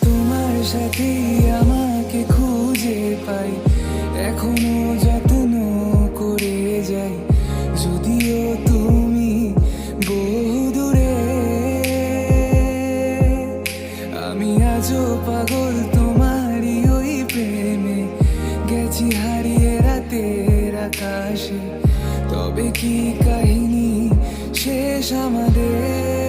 তোমার সাথে আমাকে খুঁজে পাই। এখনও যত্ন করে যাই। যদিও তুমি বহু দূরে। আমি আজও পাগল তোমারই ওই প্রেমে। গেছি হারিয়ে রাতের আকাশে। তবে কি কাহিনী শেষ আমাদের?